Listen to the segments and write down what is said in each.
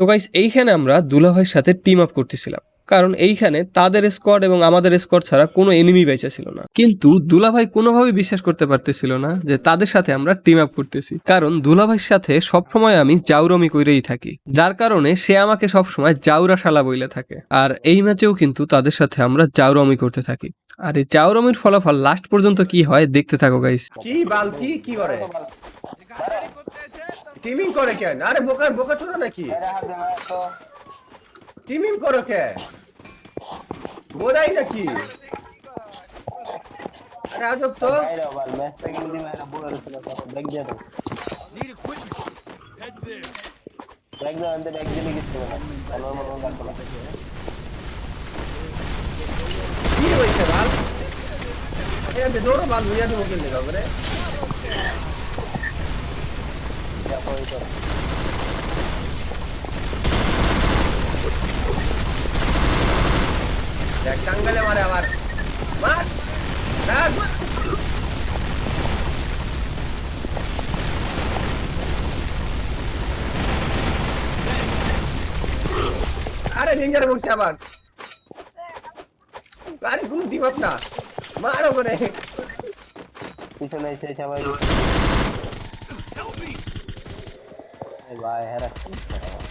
তো গাইস এইখানে আমরা দুলাভাইয়ের সাথে টিম আপ করতেছিলাম। কারণ এইখানে তাদের স্কোয়াড এবং আমাদের স্কোয়াড ছাড়া কোনো এনিমি বেঁচে ছিল না। কিন্তু দুলাভাই কোনোভাবেই বিশ্বাস করতে পারতেছিল না যে তাদের সাথে আমরা টিম আপ করতেছি। কারণ দুলাভাইয়ের সাথে সবসময় আমি জাউরমি কইরেই থাকি। যার কারণে সে আমাকে সবসময় জাউরা শালা বইলে থাকে। আর এই ম্যাচেও কিন্তু তাদের সাথে আমরা জাউরমি করতে থাকি। আর এই জাউরমির ফলাফল লাস্ট পর্যন্ত কি হয়, দেখতে থাকো গাইস কি বালতি কি করে? টিমিং করে কেন আরে বোকা বোকা ছোট নাকি? টিমিং করো কে? বোধাই নাকি? আরে আজব তো। কি হয়েছে দৌড়ো বাল ভুইয়া দেবো কিনলে দেখ টাঙ্গালে মারে আবার মার মার, মার। আরে ডেঞ্জার পড়ছে আবার আরে কোনো দিমাপ না মারো করে পিছনে এসে সবাই ভাই হেরা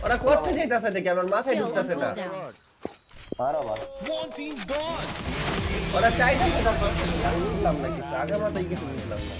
ওরা করতে যাইতাছে দেখি আমার মাথায় ঢুকতাছে না. মারো মারো। ওরা চাইতাছে না বুঝলাম না কিছু আগে মাথায় কিছু বুঝলাম না।